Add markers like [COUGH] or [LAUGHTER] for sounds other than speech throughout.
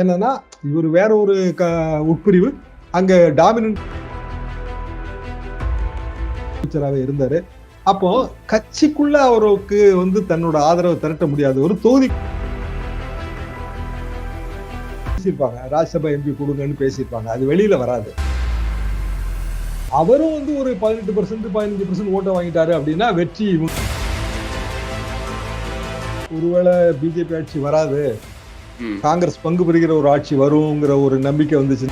என்னன்னா இவர் வேற ஒரு க உட்பிரிவு. அங்க டாமினன்ட் இருந்தாரு. அப்போ கட்சிக்குள்ள அவருக்கு வந்து தன்னோட ஆதரவை திரட்ட முடியாது. ஒரு தொகுதி பேசியிருப்பாங்க. ராஜ்யசபா எம்பி கொடுங்கன்னு பேசியிருப்பாங்க. அது வெளியில வராது. அவரும் வந்து ஒரு பதினெட்டு பர்சன்ட் பதினஞ்சு பர்சன்ட் ஓட்டை வாங்கிட்டாரு அப்படின்னா வெற்றி ஒருவேளை பிஜேபி ஆட்சி வராது. காங்கிரஸ் பங்கு பெறுகிற ஒரு ஆட்சி வருங்கிற ஒரு நம்பிக்கை வந்துச்சு.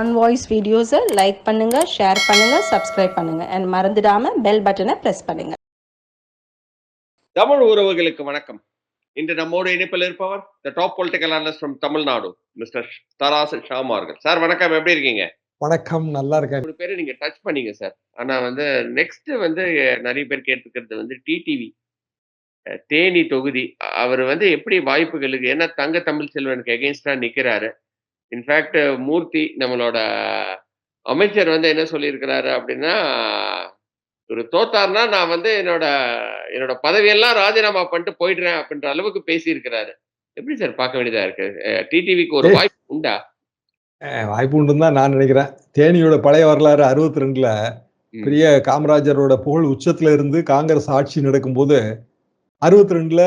ஆன் வாய்ஸ் வீடியோஸை லைக் பண்ணுங்க ஷேர் பண்ணுங்க சப்ஸ்கிரைப் பண்ணுங்க. அண்ட் மறந்துடாம பெல் பட்டனை பிரஸ் பண்ணுங்க. தமிழ் உறவுகளுக்கு வணக்கம். இன்று நம்மோடு இணைப்பில் இருப்பவர் the top political analyst from Tamil Nadu mister Tharas Sham அவர்கள். சார் வணக்கம். எப்படி இருக்கீங்க? வணக்கம். நல்லா இருக்கேன். மூணு பேரை நீங்க டச் பண்ணீங்க சார் ஆனா வந்து நெக்ஸ்ட் வந்து நிறைய பேர் கேட்டுக்கிறது வந்து டிடிவி தேனி தொகுதி. அவர் வந்து எப்படி வாய்ப்புகளுக்கு ஏன்னா தங்க தமிழ் செல்வனுக்கு எகென்ஸ்டா நிக்கிறாரு. இன்ஃபேக்ட் மூர்த்தி நம்மளோட அமைச்சர் வந்து என்ன சொல்லியிருக்கிறாரு அப்படின்னா ஒரு தோத்தார்னா நான் வந்து என்னோட என்னோட பதவியெல்லாம் ராஜினாமா பண்ணிட்டு போயிடுறேன் அப்படின்ற அளவுக்கு பேசியிருக்கிறாரு. எப்படி சார் பார்க்க வேண்டியதா இருக்கு? டிடிவிக்கு ஒரு. வாய்ப்பு உண்டா? வாய்ப்பு உண்டுன்னு தான் நான் நினைக்கிறேன். தேனியோட பழைய வரலாறு அறுபத்தி ரெண்டுல. பெரிய காமராஜரோட புகழ் உச்சத்துல இருந்து காங்கிரஸ் ஆட்சி நடக்கும்போது அறுபத்தி ரெண்டுல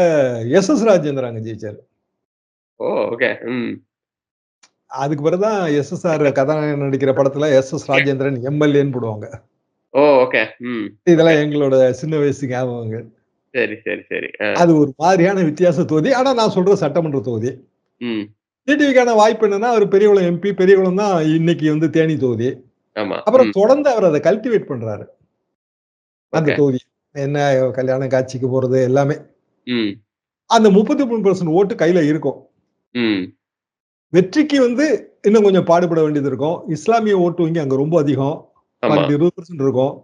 எஸ் எஸ் ராஜேந்திரன் அங்க ஜெயிச்சாரு. ஓ ஓகே ம். அதுக்கு பிறகுதான் எஸ்எஸ்ஆர் கதாநாயகன் நடிக்கிற படத்துல எஸ் எஸ் ராஜேந்திரன் எம்எல்ஏன்னு போடுவாங்க. ஓ ஓகே இதெல்லாம் எங்களோட சின்ன வயசு ஞாபகங்கள் சரி சரி சரி அது ஒரு மாதிரியான வித்தியாச தொகுதி. ஆனா நான் சொல்ற சட்டமன்ற தொகுதி. டிடிவிக்கான வாய்ப்பு என்னன்னா அவர் பெரியகுளம் எம்பி பெரியகுளம் தான் இன்னைக்கு வந்து தேனி தொகுதி. அப்புறம் தொடர்ந்து அவர் அதை கல்டிவேட் பண்றாரு. அந்த. தொகுதி. என்ன கல்யாண காட்சிக்கு போறது எல்லாமே. அந்த முப்பத்தி மூணு பர்சன்ட் ஓட்டு கையில இருக்கும். வெற்றிக்கு வந்து இன்னும் கொஞ்சம் பாடுபட வேண்டியது இருக்கும். இஸ்லாமிய ஓட்டு வங்கி அங்க ரொம்ப அதிகம். இருபது பர்சன்ட் இருக்கும்.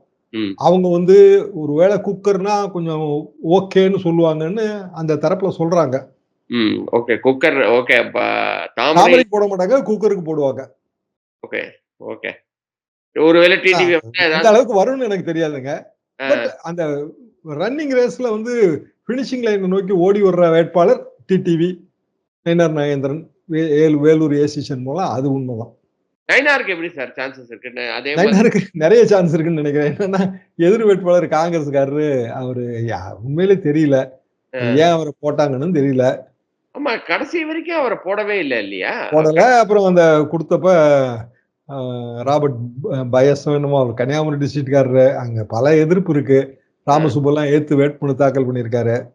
அவங்க வந்து ஒருவேளை குக்கர்னா கொஞ்சம் ஓகேன்னு சொல்லுவாங்கன்னு அந்த தரப்புல சொல்றாங்க. ஓகே. Cooker okay. தாமரை போட மாட்டாங்க குக்கருக்கு போடுவாங்க. Okay okay. ஒருவேளை டிடிவி இந்த அளவுக்கு வரும்னு எனக்கு தெரியாதுங்க. அந்த ரன்னிங் ரேஸ்ல வந்து பினிஷிங் லைனை நோக்கி ஓடி வர்ற வேட்பாளர் டிடிவி நயினார் நாகேந்திரன் ஏலு- வேலூர் ஏசி மூலம் அது உண்மைதான். நைனாருக்கு எப்படி சார் சான்சஸ் இருக்கு? அதே மாதிரி நயினாருக்கு நிறைய சான்ஸ் இருக்குன்னு நினைக்கிறேன். என்னன்னா எதிர் வேட்பாளர் காங்கிரஸ்காரரு அவரு உண்மையிலே தெரியல. ஏன் அவரை போட்டாங்கன்னு தெரியல. ஆமா கடைசி வரைக்கும் அவரை போடவே இல்லை இல்லையா? போடல. அப்புறம் அந்த கொடுத்தப்ப ராபர்ட் ப- பயஸ் என்னமோ அவர் கன்னியாகுமரி டிஸ்ட்ரிக்ட்காரரு அங்க பல எதிர்ப்பு இருக்கு. ராமசுப்பெல்லாம் ஏத்து வேட்புமனு தாக்கல் பண்ணியிருக்காரு.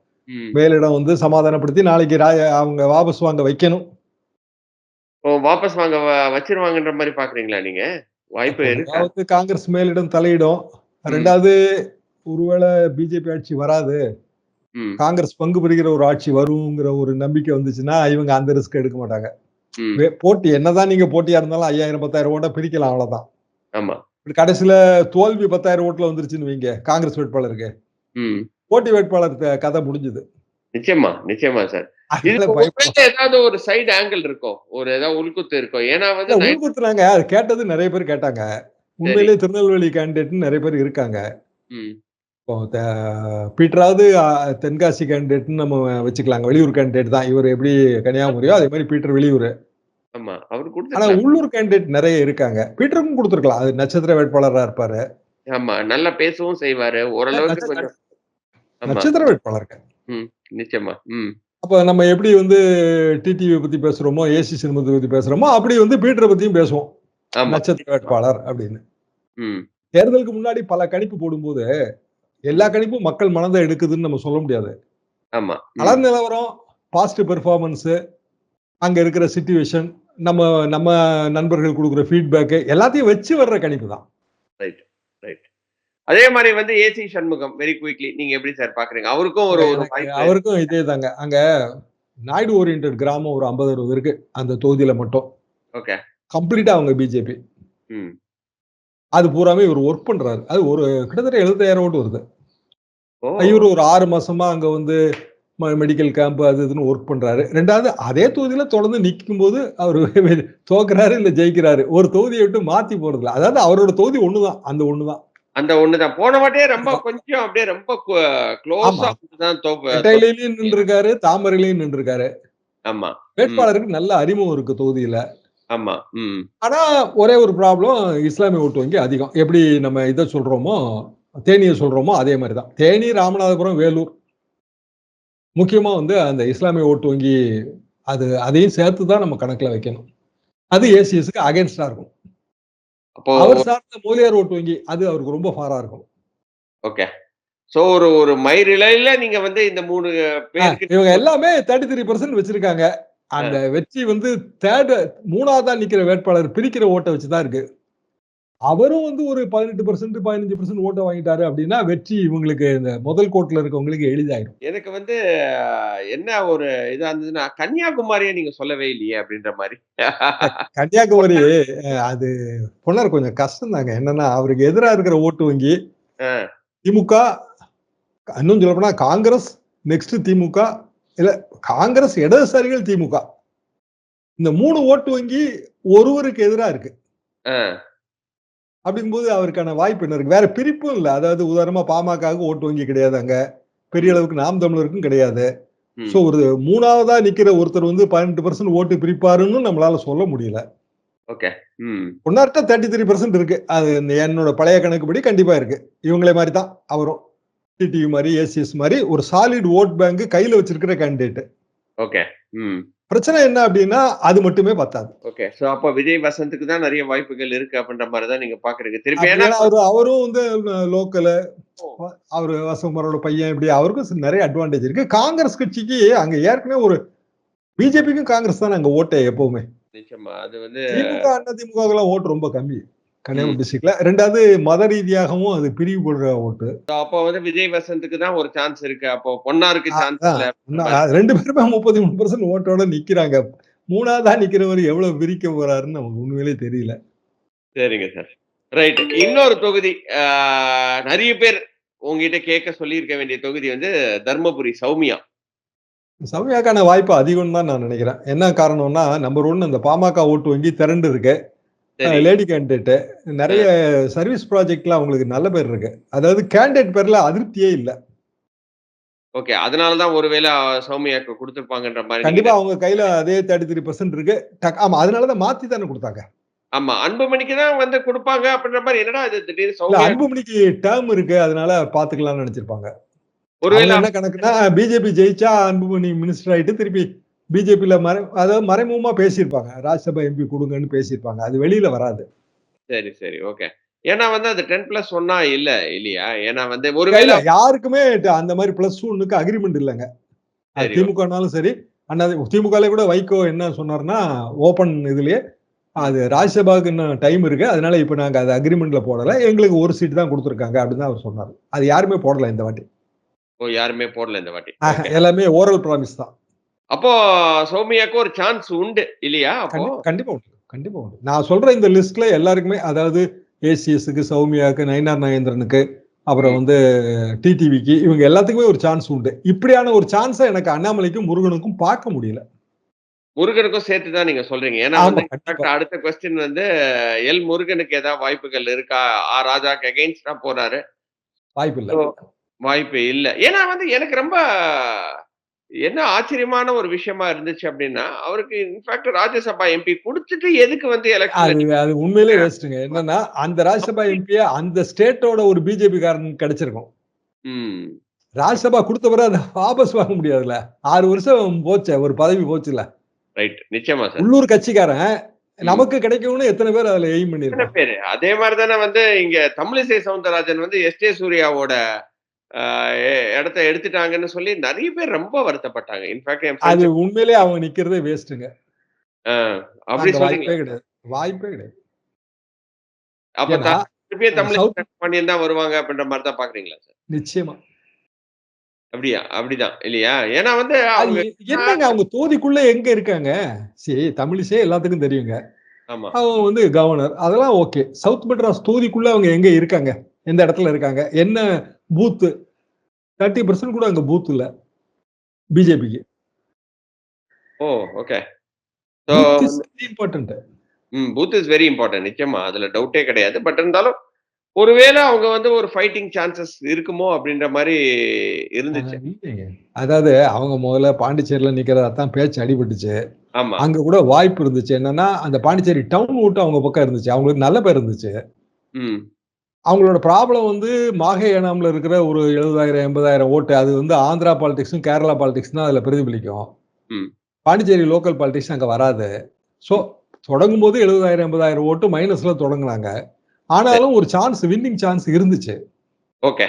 மேலிடம் வந்து சமாதானப்படுத்தி நாளைக்கு அவங்க வாபஸ் வாங்க வைக்கணும். ஓ வாபஸ் வாங்க வச்சிருவாங்கன்ற மாதிரி பாக்குறீங்களா நீங்க? வாய்ப்பு அதாவது காங்கிரஸ் மேலிடம் தலையிடும். ரெண்டாவது ஒருவேளை பிஜேபி ஆட்சி வராது. காங்கிரஸ் பங்கு பெறுகிற ஒரு ஆட்சி வருங்கிற ஒரு நம்பிக்கை வந்துச்சுன்னா இவங்க அந்த ரிஸ்க் எடுக்க மாட்டாங்க. போட்டி என்னதான் நீங்க போட்டியா இருந்தாலும் ஐயாயிரம் பத்தாயிரம் ஓட்டை பிரிக்கலாம் அவ்வளவுதான். ஆமா. கடைசியில தோல்வி பத்தாயிரம் ஓட்டுல வந்துருச்சுன்னு வைங்க காங்கிரஸ் வேட்பாளருக்கு. போட்டி வேட்பாளர் கதை முடிஞ்சது. நிச்சயமா நிச்சயமா சார். ஏதாவது ஒரு சைடு ஆங்கிள் இருக்கும். ஒரு ஏதாவது உள்குத்து இருக்கும். ஏன்னா வந்து அது கேட்டது நிறைய பேர் கேட்டாங்க. உண்மையிலேயே திருநெல்வேலி கேண்டிடேட்னு நிறைய பேர் இருக்காங்க. பீட்டராவது தென்காசி கேண்டிடேட்னு நம்ம வச்சுக்கலாங்க. வெளியூர் கேண்டிடேட் தான். இவர் எப்படி கன்னியாகுமரியோ அதே மாதிரி பீட்டர் வெளியூர். ஆமா அவர் ஆனா உள்ளூர் கேண்டிடேட் நிறைய இருக்காங்க. பீட்டருக்கும் கொடுத்துருக்கலாம். அது நட்சத்திர வேட்பாளரா இருப்பாரு. ஆமா நல்லா பேசவும் செய்வாரு. ஓரளவுக்கு நட்சத்திர கொஞ்சம் நட்சத்திர வேட்பாளருக்கு நிச்சயமா. ம். அப்ப நம்ம எப்படி வந்து டிடிவி பத்தி பேசுறோமோ ஏசி சினிமத்தை பத்தி பேசுறோமோ அப்படி வந்து பீட்டரை பத்தியும் பேசுவோம். நட்சத்திர வேட்பாளர் அப்படின்னு. ம். தேர்தலுக்கு முன்னாடி பல கணிப்பு போடும்போது எல்லா கணிப்பும் மக்கள் மனதை எடுக்குதுன்னு நம்ம சொல்ல முடியாது. ஆமா. கள நிலவரம் பாஸ்ட் பெர்ஃபார்மன்ஸ் அங்க இருக்கிற சிச்சுவேஷன் நம்ம நம்ம நண்பர்கள் கொடுக்குற ஃபீட்பேக் எல்லாத்தையும் வச்சு வர்ற கணிப்பு தான். ரைட் ரைட் அதே மாதிரி வந்து ஏசி சண்முகம் வெரி குயிக்லி நீங்க எப்படி சார் பாக்குறீங்க? அவருக்கும் ஒரு அவருக்கும் இதே தாங்க. அங்க நாயுடு ஓரியன்ட் கிராமம் ஒரு ஐம்பது அறுபது இருக்கு அந்த தொகுதியில மட்டும். ஓகே கம்ப்ளீட்டா அவங்க பிஜேபி அது பூராமே இவர் ஒர்க் பண்றாரு. அது ஒரு கிட்டத்தட்ட எழுபத்தாயிரம் ஓட்டு வருது. இவர் ஒரு ஆறு மாசமா அங்க வந்து மெடிக்கல் கேம்ப் அது இதுன்னு ஒர்க் பண்றாரு. ரெண்டாவது அதே தொகுதியில தொடர்ந்து நிற்கும் போது அவர் [LAUGHS] தோக்குறாரு இல்ல ஜெயிக்கிறாரு. ஒரு தொகுதியை விட்டு மாத்தி போறதுல அதாவது அவரோட தொகுதி ஒண்ணுதான். அந்த ஒண்ணுதான். அந்த ஒண்ணுதான். போன வாட்டியே ரொம்ப கொஞ்சம் அப்படியே ரொம்ப க்ளோஸா நின்றுருக்காரு தாமரையிலையும் நின்றுருக்காரு. ஆமா. வேட்பாளருக்கு நல்ல அறிமுகம் இருக்கு தொகுதியில. ஆமா ம். ஆனா ஒரே ஒரு ப்ராப்ளம் இஸ்லாமிய ஓட்டு வங்கி அதிகம். எப்படி நம்ம இதை சொல்றோமோ தேனியை சொல்றோமோ அதே மாதிரி தான் தேனி ராமநாதபுரம் வேலூர். முக்கியமா வந்து அந்த இஸ்லாமிய ஓட்டு வங்கி அது அதையும் சேர்த்து தான் நம்ம கணக்குல வைக்கணும். அது ஏசிஎஸ்க்கு அகேன்ஸ்டா இருக்கும் அவர் சார்ந்த மூலியார் ஓட்டு வங்கி அது அவருக்கு ரொம்ப ஃபாரா இருக்கும் ஓகே. சோ ஒரு ஒரு மயிரிழையில நீங்க வந்து இந்த மூணு பேருக்கு இவங்க எல்லாமே தேர்ட்டி த்ரீ பர்சன்ட் வச்சிருக்காங்க. அந்த வெற்றி வந்து தேர்ட் மூணாவதா நிக்கிற வேட்பாளர் பிரிக்கிற ஓட்டை வச்சுதான் இருக்கு. அவரும் வந்து ஒரு பதினெட்டு பர்சன்ட் பதினஞ்சு பர்சன்ட் ஓட்டை வாங்கிட்டாரு அப்படின்னா வெற்றி இவங்களுக்கு இந்த முதல் கோட்ல இருக்கவங்களுக்கு எளிதாயிடும் எனக்கு வந்து என்ன ஒரு இதா இருந்ததுன்னா கன்னியாகுமரியை நீங்க சொல்லவே இல்லையே அப்படின்ற மாதிரி. [LAUGHS] கன்னியாகுமரி அது பொண்ணார் கொஞ்சம் கஷ்டம் தாங்க என்னன்னா அவருக்கு எதிரா இருக்கிற ஓட்டு வங்கி. திமுக இன்னும் சொல்ல போனா காங்கிரஸ் நெக்ஸ்ட் திமுக இல்ல காங்கிரஸ் இடதுசாரிகள் திமுக. இந்த மூணு ஓட்டு வங்கி ஒருவருக்கு எதிரா இருக்கு. அப்படிங்கும்போது அவருக்கான வாய்ப்பு என்ன இருக்கு? வேற பிரிப்பும் இல்ல. அதாவது உதாரணமா பாமகவுக்கு ஓட்டு வங்கி கிடையாது அங்க. பெரிய அளவுக்கு நாம் தமிழருக்கும் கிடையாது. சோ ஒரு மூணாவதா நிக்கிற ஒருத்தர் வந்து பதினெட்டு பர்சன்ட் ஓட்டு பிரிப்பாருன்னு நம்மளால சொல்ல முடியல. ஓகே. ம். பொன்னார்ட்ட தேர்ட்டி த்ரீ பர்சன்ட் இருக்கு. அது என்னோட பழைய கணக்குப்படி கண்டிப்பா இருக்கு. இவங்களே மாதிரி தான். அவரும் டிடிவி மாதிரி ஏசிஎஸ் மாதிரி ஒரு சாலிட் ஓட் பேங்க் கையில வச்சிருக்கிற கேண்டிடேட் ஓகே ம் பிரச்சனை என்ன அப்படின்னா அது மட்டுமே பத்தாது. ஓகே சோ அப்ப விஜய் வசந்துக்கு தான் நிறைய வாய்ப்புகள் இருக்கு அப்படின்ற மாதிரி தான் நீங்க பாக்குறீங்க. திருப்பி ஏன்னா அவரு அவரும் வந்து லோக்கல் அவரு வசகுமாரோட பையன் இப்படி அவருக்கும் நிறைய அட்வான்டேஜ் இருக்கு. காங்கிரஸ் கட்சிக்கு அங்க ஏற்கனவே ஒரு பிஜேபிக்கும் காங்கிரஸ் தான் அங்க ஓட்டே எப்பவுமே. நிச்சயமா. அது வந்து திமுக அண்ணா திமுக எல்லாம் ஓட்டு ரொம்ப கம்மி. கன்னியாகுமரி டிஸ்ட்ரிக்ட்ல ரெண்டாவது மத ரீதியாகவும் அது பிரிவுபடுற ஓட்டு. அப்போ வந்து விஜய் வசந்துக்கு தான் ஒரு சான்ஸ் இருக்கு. அப்போ பொன்னாருக்கு சான்ஸ் ரெண்டு பேருமே முப்பத்தி மூணு பர்சன்ட் ஓட்டோட நிக்கிறாங்க. மூணாவதா நிக்கிறவர் எவ்வளவு விரிக்க போறாருன்னு நமக்கு உண்மையிலே தெரியல. சரிங்க சார் ரைட் இன்னொரு தொகுதி நிறைய பேர் உங்ககிட்ட கேட்க சொல்லியிருக்க வேண்டிய தொகுதி வந்து தர்மபுரி சௌமியா. சௌமியாக்கான வாய்ப்பு அதிகம் தான் நான் நினைக்கிறேன். என்ன காரணம்னா நம்பர் ஒன் அந்த பாமக ஓட்டு வங்கி திரண்டு இருக்கு. லேடி கேண்டிடேட் நிறைய சர்வீஸ் ப்ராஜெக்ட்ல அவங்களுக்கு நல்ல பேர் இருக்கு. அதாவது கேண்டிடேட் பேர்ல அதிருப்தியே இல்ல. ஓகே. அதனாலதான் ஒருவேளை சௌமியாக்கு கொடுத்துருப்பாங்கன்ற மாதிரி கண்டிப்பா அவங்க கையில அதே தேர்ட்டி த்ரீ பர்சன்ட் இருக்கு ஆமா அதனாலதான் மாத்தி தானே கொடுத்தாங்க. ஆமா அன்புமணிக்கு தான் வந்து கொடுப்பாங்க அப்படின்ற மாதிரி என்னடா இது திடீர்னு அன்புமணிக்கு டேர்ம் இருக்கு. அதனால பாத்துக்கலாம்னு நினைச்சிருப்பாங்க. ஒருவேளை என்ன கணக்குன்னா பிஜேபி ஜெயிச்சா அன்புமணி மினிஸ்டர் ஆயிட்டு திருப்பி பிஜேபியில மறை அதாவது மறைமுகமா பேசியிருப்பாங்க. ராஜ்யசபா எம்பி கொடுங்கன்னு பேசியிருப்பாங்க. அது வெளியில வராது. சரி சரி. ஓகே. ஏன்னா வந்து அது டென் பிளஸ் ஒன்னா இல்ல இல்லையா? ஏன்னா வந்து ஒருவேளை யாருக்குமே அந்த மாதிரி பிளஸ் ஒன்னுக்கு அக்ரிமெண்ட் இல்லைங்க. திமுகனாலும் சரி அண்ணா திமுகல கூட வைகோ என்ன சொன்னார்னா ஓபன் இதுலயே அது ராஜ்யசபாவுக்கு இன்னும் டைம் இருக்கு. அதனால இப்ப நாங்க அது அக்ரிமெண்ட்ல போடல. எங்களுக்கு ஒரு சீட் தான் கொடுத்துருக்காங்க அப்படின்னு தான் அவர் சொன்னார். அது யாருமே போடல இந்த வாட்டி. ஓ, யாருமே போடல இந்த வாட்டி. எல்லாமே ஓரல் ப்ராமிஸ் தான். அப்போ சௌமியாக்கு ஒரு சான்ஸ் உண்டு. இல்லையா? கண்டிப்பா உண்டு. கண்டிப்பா உண்டு. நான் சொல்ற இந்த லிஸ்ட்ல எல்லாருக்குமே அதாவது ஏசிஎஸ்க்கு சௌமியாக்கு நயினார் நாகேந்திரனுக்கு அப்புறம் வந்து டிடிவிக்கு இவங்க எல்லாத்துக்குமே ஒரு சான்ஸ் உண்டு. இப்படியான ஒரு சான்ஸை எனக்கு அண்ணாமலைக்கும் முருகனுக்கும் பார்க்க முடியல. முருகனுக்கும் சேர்த்து தான் நீங்க சொல்றீங்க. ஏன்னா வந்து அடுத்த கொஸ்டின் வந்து எல் முருகனுக்கு ஏதாவது வாய்ப்புகள் இருக்கா? ஆ ராஜாக்கு அகைன்ஸ்டா போறாரு. வாய்ப்பு இல்லை. வாய்ப்பு இல்ல. ஏன்னா வந்து எனக்கு ரொம்ப என்ன ஆச்சரியமான ஒரு விஷயமா இருந்துச்சு அப்படின்னா அவருக்கு இன்ஃபேக்ட் ராஜ்யசபா எம்பி கொடுத்துட்டு எதுக்கு வந்து எலெக்ஷன் அது உண்மையிலே வேஸ்ட்டுங்க என்னன்னா அந்த ராஜ்யசபா எம்பியா அந்த ஸ்டேட்டோட ஒரு பிஜேபி காரன் கிடைச்சிருக்கும். ராஜ்யசபா கொடுத்த பிறகு அதை வாபஸ் வாங்க முடியாதுல்ல. ஆறு வருஷம் போச்சே ஒரு பதவி போச்சுல ரைட் நிச்சயமா சார் உள்ளூர் கட்சிக்காரன் நமக்கு கிடைக்கும்னு எத்தனை பேர் அதுல எய்ம் பண்ணிருக்காங்க பேரு? அதே மாதிரி தானே வந்து இங்க தமிழிசை சவுந்தரராஜன் வந்து எஸ் ஜே சூர்யாவோட இடத்த எடுத்துட்டாங்கன்னு சொல்லி நிறைய பேர் ரொம்ப வருத்தப்பட்டாங்க. இன்ஃபேக்ட் அது உண்மையிலே அவங்க நிக்கிறதே வேஸ்ட்டுங்க அப்படி வாய்ப்பே கிடையாது. வாய்ப்பே கிடையாது. அப்ப ஏன்னா, த- திருப்பியும் தமிழிசை சவுத் பாண்டியன் தான் வருவாங்க அப்படின்ற மாதிரி தான் பாக்குறீங்களா சார்? நிச்சயமா. அப்படியா? அப்படிதான். இல்லையா? ஏன்னா வந்து என்னங்க அவங்க தொகுதிக்குள்ள எங்க இருக்காங்க? சரி தமிழிசே எல்லாத்துக்கும் தெரியுங்க. ஆமா. அவங்க வந்து கவர்னர் அதெல்லாம் ஓகே சவுத் மெட்ராஸ் தொகுதிக்குள்ள அவங்க எங்க இருக்காங்க? எந்த இடத்துல இருக்காங்க? என்ன பூத்து தேர்ட்டி பர்சன்ட் கூட அங்க பூத் இல்ல. பிஜேபிக்கு ஓ okay important hmm booth is very important நிச்சயமா அதுல டவுட்டே கிடையாது. பட் இருந்தாலும் ஒருவேளை அவங்க வந்து ஒரு ஃபைட்டிங் சான்சஸ் இருக்குமோ அப்படின்ற மாதிரி இருந்துச்சு. அதாவது அவங்க முதல்ல பாண்டிச்சேரியில நிக்கிறதா தான் பேச்சு அடிபட்டுச்சு. ஆமா. அங்க கூட வாய்ப்பு இருந்துச்சு. என்னன்னா அந்த பாண்டிச்சேரி டவுன் ஓட்டு அவங்க பக்கம் இருந்துச்சு. அவங்களுக்கு நல்ல பேர் இருந்துச்சு. அவங்களோட ப்ராப்ளம் வந்து மாஹே ஏனாம்ல இருக்கிற ஒரு எழுபதாயிரம் எண்பதாயிரம் ஓட்டு. அது வந்து ஆந்திரா பாலிடிக்ஸும் கேரளா பாலிடிக்ஸ் தான் அதுல பிரதிபலிக்கும். பாண்டிச்சேரி லோக்கல் பாலிடிக்ஸ் அங்க வராது. ஸோ தொடங்கும் போது எழுபதாயிரம் எண்பதாயிரம் ஓட்டு மைனஸ்ல தொடங்குனாங்க. ஆனாலும் ஒரு சான்ஸ் வின்னிங் சான்ஸ் இருந்துச்சு. ஓகே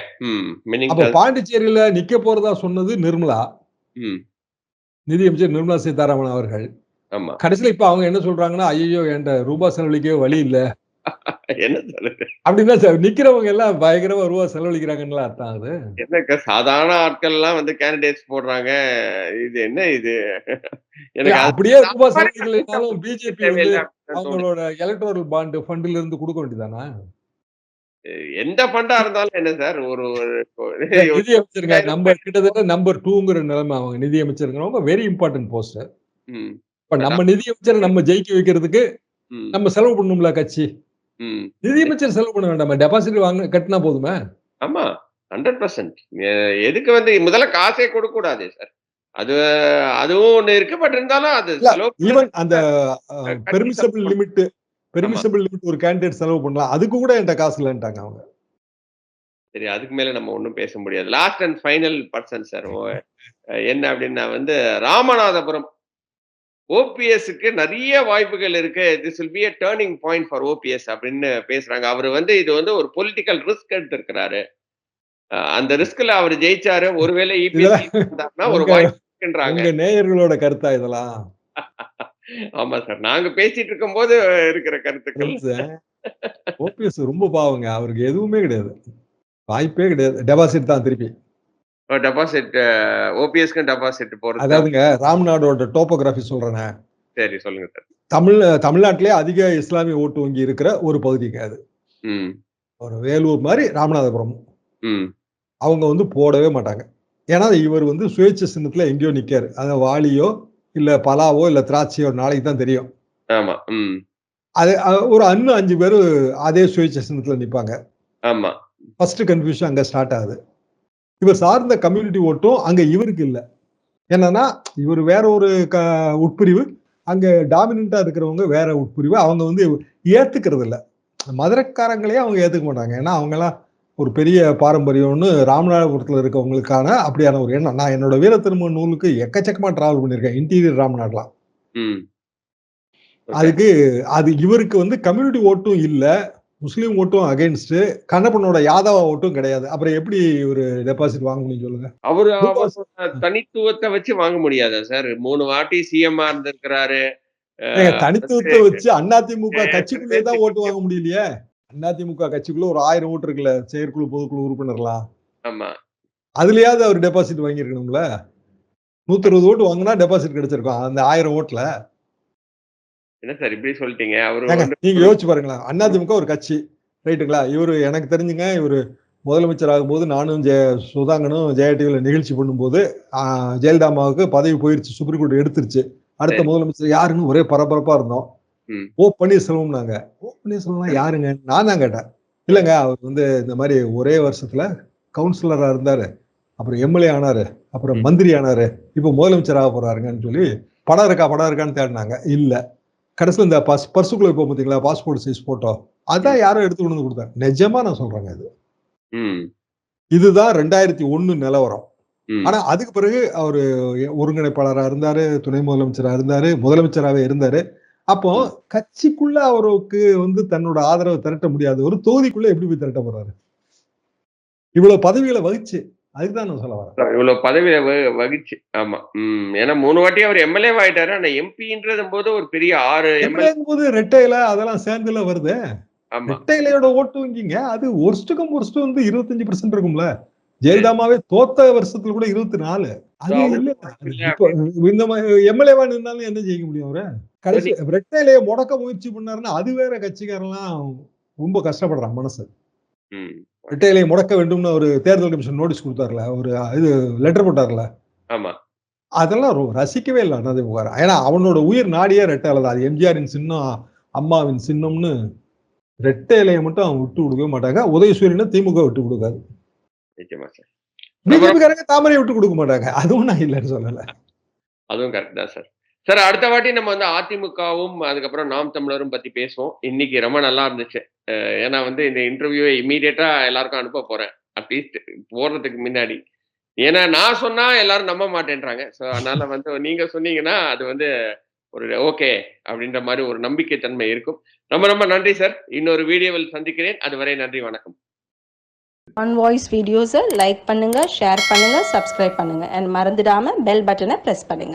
அப்ப பாண்டிச்சேரியில நிக்க போறதா சொன்னது நிர்மலா. நிதியமைச்சர் நிர்மலா சீதாராமன் அவர்கள். கடைசியில இப்ப அவங்க என்ன சொல்றாங்கன்னா ஐயோ என்கிட்ட ரூபா செலவழிக்கவே வழி இல்ல. அப்படின்னா சார் நிக்கிறவங்க எல்லாம் பயங்கரமா ரூபா செலவழிக்கிறாங்கன்னு அர்த்தம் அது. என்னக்க சாதாரண ஆட்கள் எல்லாம் வந்து கேண்டிடேட்ஸ் போடுறாங்க. இது என்ன இது? எனக்கு அப்படியே ரூபா செலவழிக்கலைனாலும் பிஜேபி. அவங்களோட எலக்ட்ரல் பாண்ட் ஃபண்ட்ல இருந்து கொடுக்க வேண்டியதானா எந்த ஃபண்டா இருந்தாலும் என்ன சார்? ஒரு நிதி அமைச்சருங்க நம்பர் கிட்டத்தட்ட நம்பர் டூங்கிற நிலைமை அவங்க நிதி அமைச்சருங்கிறவங்க வெரி இம்பார்ட்டன்ட் போஸ்ட் ம், இப்ப நம்ம நிதி அமைச்சரை நம்ம ஜெயிக்க வைக்கிறதுக்கு நம்ம செலவு பண்ணணும்ல கட்சி. ம். நிதி அமைச்சர் செலவு பண்ண வேண்டாமா டெபாசிட் வாங்க கட்டினா போதுமே? ஆமா ஹண்ட்ரட் பர்சன்ட் எதுக்கு வந்து முதல்ல காசே கொடுக்க கூடாது சார் அது அதுவும் ஒண்ணு இருக்கு பட் இருந்தாலும் அது ஈவன் அந்த பெர்மிசபிள் லிமிட் பெர்மிசபிள் லிமிட் ஒரு கேண்டிடேட் செலவு பண்ணலாம். அதுக்கு கூட என்கிட்ட காசு இல்லைன்ட்டாங்க அவங்க. சரி அதுக்கு மேல நம்ம ஒண்ணும் பேச முடியாது. Last and final person sir என்ன அப்படின்னா வந்து ராமநாதபுரம் ஓபிஎஸ்க்கு நிறைய வாய்ப்புகள் இருக்கு. This will be a turning point for OPS அப்படின்னு பேசுறாங்க. அவர் வந்து இது வந்து ஒரு பொலிட்டிக்கல் ரிஸ்க் எடுத்திருக்கிறாரு. அந்த ரிஸ்க்ல அவர் ஜெயிச்சாரு. ஒருவேளை இபிஎஸ் ஒரு உங்க- வாய்ப்பு இருக்குன்றாங்க. உங்க நேயர்களோட கருத்தா இதெல்லாம்? [LAUGHS] ஆமா சார். நாங்க பேசிட்டு இருக்கும்போது இருக்கிற கருத்துக்கள். ஓபிஎஸ் ரொம்ப பாவங்க. அவருக்கு எதுவுமே கிடையாது. வாய்ப்பே கிடையாது. டெபாசிட் தான் திருப்பி. டெபாசிட் ஓபிஎஸ்க்கு டெபாசிட் போறது அதாவதுங்க ராம்நாடோட டோபோகிராஃபி சொல்றேனே. சரி சொல்லுங்க சார். தமிழ் தமிழ்நாட்டிலே அதிக இஸ்லாமிய ஓட்டு வங்கி இருக்கிற ஒரு பகுதிங்க அது. ஒரு வேலூர் மாதிரி ராமநாதபுரம். ம். அவங்க வந்து போடவே மாட்டாங்க. ஏன்னா இவர் வந்து சுயேட்சை சின்னத்துல எங்கேயோ நிக்காரு. அது வாளியோ இல்ல பலாவோ இல்ல திராட்சையோ நாளைக்கு தான் தெரியும். ஆமா அது ஒரு அண்ணு அஞ்சு பேர் அதே சுயேட்சை சின்னத்துல நிப்பாங்க. ஆமா. ஃபர்ஸ்ட் கன்ஃபியூஷன் அங்க ஸ்டார்ட் ஆகுது. இவர் சார்ந்த கம்யூனிட்டி ஓட்டும் அங்க இவருக்கு இல்லை. என்னன்னா இவர் வேற ஒரு க உட்பிரிவு. அங்க டாமினண்டா இருக்கிறவங்க வேற உட்பிரிவு. அவங்க வந்து ஏத்துக்கிறது இல்ல. மதுரைக்காரங்களே அவங்க ஏத்துக்க மாட்டாங்க. ஏன்னா அவங்க எல்லாம் ஒரு பெரிய பாரம்பரியம்னு ராமநாதபுரத்துல இருக்கவங்களுக்கான அப்படியான ஒரு எண்ணம். நான் என்னோட வீர திரும்ப நூலுக்கு எக்கச்சக்கமா டிராவல் பண்ணியிருக்கேன். இன்டீரியர் ராமநாடுலாம். அதுக்கு அது இவருக்கு வந்து கம்யூனிட்டி ஓட்டும் இல்ல. முஸ்லீம் ஓட்டும் அகைன்ஸ்ட் கண்ணப்பனோட யாதவ ஓட்டும் கிடையாது. அப்புறம் எப்படி ஒரு டெபாசிட் வாங்க முடியும் சொல்லுங்க. அவரு தனித்துவத்தை வச்சு வாங்க முடியாதா சார் மூணு வாட்டி சிஎம்ஆ இருந்திருக்கிறாரு தனித்துவத்தை வச்சு அதிமுக கட்சிக்குள்ளே தான் ஓட்டு வாங்க முடியலையே? அதிமுக கட்சிக்குள்ள ஒரு ஆயிரம் ஓட்டு இருக்குல்ல செயற்குழு பொதுக்குழு உறுப்பினர்லாம். ஆமா. அதுலயாவது அவர் டெபாசிட் வாங்கியிருக்கணும்ல? நூத்தி இருபது ஓட்டு வாங்கினா டெபாசிட் கிடைச்சிருக்கும். அந்த ஆயிரம் ஓட்டுல. என்ன சார் இப்படி சொல்லிட்டீங்க? அவரு நீங்க யோசிச்சு பாருங்களேன். அதிமுக ஒரு கட்சி. ரைட்டுங்களா? இவரு எனக்கு தெரிஞ்சுங்க இவரு முதலமைச்சர் ஆகும்போது நானும் ஜெய சுதாங்கனும் ஜெயா நிகழ்ச்சி பண்ணும்போது ஆஹ், ஜெயலலிதா அம்மாவுக்கு பதவி போயிருச்சு சுப்ரீம் கோர்ட் எடுத்துருச்சு. அடுத்த சரி. முதலமைச்சர் யாருன்னு ஒரே பரபரப்பா இருந்தோம். ஓ பன்னீர்செல்வம் நாங்க. ஓ பன்னீர்செல்வம் யாருங்க? நான் தான் கேட்டேன். இல்லைங்க அவர் வந்து இந்த மாதிரி ஒரே வருஷத்துல கவுன்சிலரா இருந்தாரு. அப்புறம் எம்எல்ஏ ஆனாரு அப்புறம். மந்திரி ஆனாரு. இப்போ முதலமைச்சர் ஆக போறாருங்கன்னு சொல்லி படம் இருக்கா படம் இருக்கான்னு தேடினாங்க. இல்ல. கடைசியில் இந்த பஸ் பர்சுக்குள்ள இப்போ பார்த்தீங்களா பாஸ்போர்ட் சைஸ் போட்டோ அதான் யாரோ எடுத்து கொண்டு வந்து கொடுத்தாங்க. நிஜமா நான் சொல்றேங்க இது. இதுதான் ரெண்டாயிரத்தி ஒண்ணு நிலவரம். ஆனா அதுக்கு பிறகு அவரு ஒருங்கிணைப்பாளரா இருந்தாரு துணை முதலமைச்சரா இருந்தாரு முதலமைச்சராகவே இருந்தாரு. அப்போ கட்சிக்குள்ள அவருக்கு வந்து தன்னோட ஆதரவை திரட்ட முடியாத ஒரு தொகுதிக்குள்ள எப்படி போய் திரட்ட போறாரு? இவ்வளவு பதவிகளை வகிச்சு. அதுக்குதான் நான் சொல்ல வரேன். இவ்வளவு பதவியில வகிச்சு ஆமா ம் ஏன்னா மூணு வாட்டி அவர் எம்எல்ஏ ஆயிட்டாரு. ஆனா எம்பின்றது போது ஒரு பெரிய ஆறு எம்எல்ஏ போது ரெட்டையில அதெல்லாம் சேர்ந்துல வருது. ரெட்டையிலையோட ஓட்டு வங்கிங்க. அது ஒருஸ்டுக்கும் ஒருஸ்டு வந்து இருபத்தஞ்சு பெர்சென்ட் இருக்கும்ல. ஜெயலலிதாமாவே தோத்த வருஷத்துல கூட இருபத்தி நாலு. அது இந்த எம்எல்ஏவா நின்னாலும் என்ன ஜெயிக்க முடியும் அவரு? கடைசி ரெட்டையிலைய முடக்க முயற்சி பண்ணாருன்னா அது வேற கட்சிக்காரெல்லாம் ரொம்ப கஷ்டப்படுறான் மனசு. ம் ரெட்டையிலையை முடக்க வேண்டும்னு ஒரு தேர்தல் கமிஷன் நோட்டீஸ் கொடுத்தாருல ஒரு இது லெட்டர் போட்டார்ல. ஆமா. அதெல்லாம் ரசிக்கவே இல்லை அதிமுக ஏன்னா அவனோட உயிர் நாடியே ரெட்டையில அது எம்ஜிஆரின் சின்னம் அம்மாவின் சின்னம்னு ரெட்டை இலையை மட்டும் அவங்க விட்டு கொடுக்கவே மாட்டாங்க. உதயசூரியனை திமுக விட்டு கொடுக்காது. சார். பிஜேபிக்காரங்க தாமரை விட்டு கொடுக்க மாட்டாங்க. அதுவும் நான் இல்லைன்னு சொல்லல. அதுவும் கரெக்ட் தான் சார். சார் அடுத்த வாட்டி நம்ம வந்து அதிமுகவும் அதுக்கப்புறம் நாம் தமிழரும் பத்தி பேசுவோம். இன்னைக்கு ரொம்ப நல்லா இருந்துச்சு. ஏன்னா வந்து இந்த இன்டர்வியூவை இமீடியட்டா எல்லாருக்கும் அனுப்ப போறேன். அட்லீஸ்ட் போடுறதுக்கு முன்னாடி. ஏன்னா நான் சொன்னா எல்லாரும் நம்ப மாட்டேன்றாங்க. ஸோ அதனால வந்து நீங்க சொன்னீங்கன்னா அது வந்து ஒரு ஓகே அப்படின்ற மாதிரி ஒரு நம்பிக்கை தன்மை இருக்கும். ரொம்ப ரொம்ப நன்றி சார். இன்னொரு வீடியோவில் சந்திக்கிறேன். அதுவரை நன்றி வணக்கம். ஆன் வாய்ஸ் வீடியோஸை லைக் பண்ணுங்க ஷேர் பண்ணுங்க சப்ஸ்கிரைப் பண்ணுங்க. அண்ட் மறந்துடாம பெல் பட்டனை ப்ரெஸ் பண்ணுங்க.